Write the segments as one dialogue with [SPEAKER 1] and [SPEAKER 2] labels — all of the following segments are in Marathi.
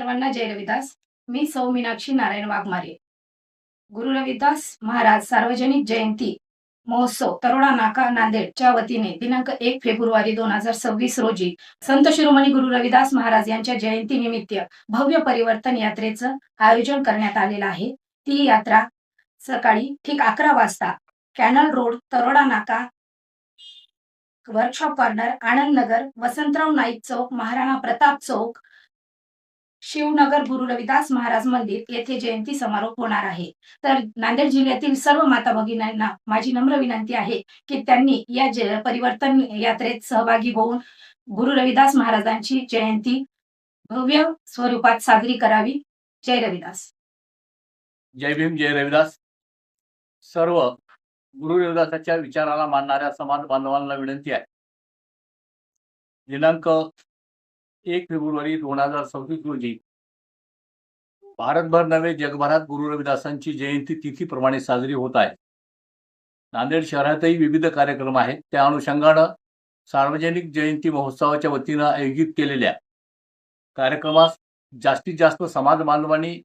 [SPEAKER 1] सर्वांना जय रविदास. मी सौ मीनाक्षी नारायण वाघमारे. गुरु रविदास महाराज सार्वजनिक जयंती महोत्सव तरोडा नाका नांदेडच्या वतीने दिनांक एक फेब्रुवारी दोन हजार सव्वीस रोजी संत शिरोमणी गुरु रविदास महाराज यांच्या जयंती निमित्त भव्य परिवर्तन यात्रेचं आयोजन करण्यात आलेलं आहे. ती यात्रा सकाळी ठीक अकरा वाजता canal road Taroda Naka workshop corner Anand Nagar Vasantrao Naik Chowk Maharana Pratap Chowk Shivnagar Guru Ravidas Maharaj मंदिर येथे जयंती समारोप होणार आहे. तर नांदेड जिल्ह्यातील सर्व माता भगिनींना माझी नम्र विनंती आहे की त्यांनी या परिवर्तन यात्रेत सहभागी होऊन गुरु रविदास महाराजांची जयंती भव्य स्वरूपात साजरी करावी. जय रविदास.
[SPEAKER 2] जय भीम जय रविदास. सर्व गुरु रविदासाच्या विचाराला मानणाऱ्या समाज बांधवांना विनंती आहे. दिनांक एक फेब्रुवारी दोन हजार सव्वीस रोजी भारतभर नव्हे जगभरात गुरु रविदासांची जयंती तिथीप्रमाणे साजरी होत आहे. नांदेड शहरातही विविध कार्यक्रम आहेत. त्या अनुषंगानं सार्वजनिक जयंती महोत्सवाच्या वतीनं आयोजित केलेल्या कार्यक्रमास जास्तीत जास्त समाज बांधवांनी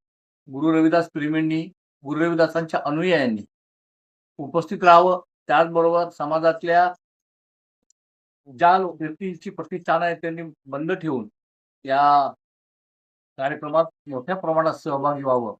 [SPEAKER 2] गुरु रविदास प्रेमींनी गुरु रविदासांच्या अनुयायांनी उपस्थित राहावं. त्याचबरोबर समाजातल्या ज्या व्यक्तींची प्रतिष्ठान आहे त्यांनी बंद ठेवून या कार्यक्रमात मोठ्या प्रमाणात सहभागी व्हावं.